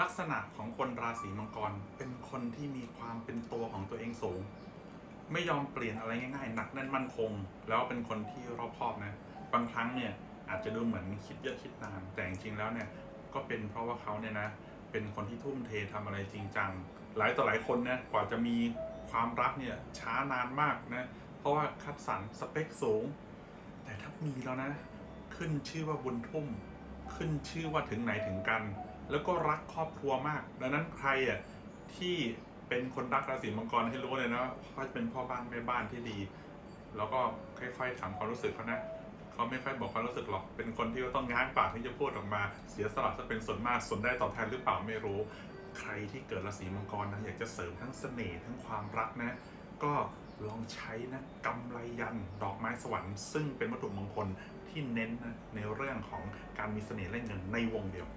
ลักษณะของคนราศีมังกรเป็นคนที่มีความเป็นตัวของตัวเองสูง ไม่ยอมเปลี่ยนอะไรง่ายๆหนักแน่นมั่นคง แล้วเป็นคนที่รอบคอบนะบางครั้งเนี่ยอาจจะดูเหมือนคิดเยอะคิดนานแต่จริงๆแล้วเนี่ยก็เป็นเพราะว่าเขาเนี่ยนะเป็นคนที่ทุ่มเททำอะไรจริงจังหลายต่อหลายคนนะกว่าจะมีความรักเนี่ยช้านานมากนะเพราะว่าคัดสรรสเปคสูง แต่ถ้ามีแล้วนะ ขึ้นชื่อว่าบุญทุ่ม ขึ้นชื่อว่าถึงไหนถึงกัน แล้วก็รักครอบครัวมาก ดังนั้นใครอะที่เป็นคนรักราศีมังกรให้รู้เลยนะว่าเขาเป็นพ่อบ้านแม่บ้านที่ดี แล้วก็ค่อยๆถามความรู้สึกเขานะเขาไม่ค่อยบอกความรู้สึกหรอก เป็นคนที่ต้องง้างปากที่จะพูดออกมา เสียสละจะเป็นส่วนมากส่วนได้ตอบแทนหรือเปล่าไม่รู้ ใครที่เกิดราศีมังกรนะอยากจะเสริมทั้งเสน่ห์ทั้งความรักนะ ก็ ลองใช้นะกำไลยันดอกไม้สวรรค์ซึ่งเป็นวัตถุมงคลที่เน้นนะในเรื่องของการมีเสน่ห์และเงินในวงเดียว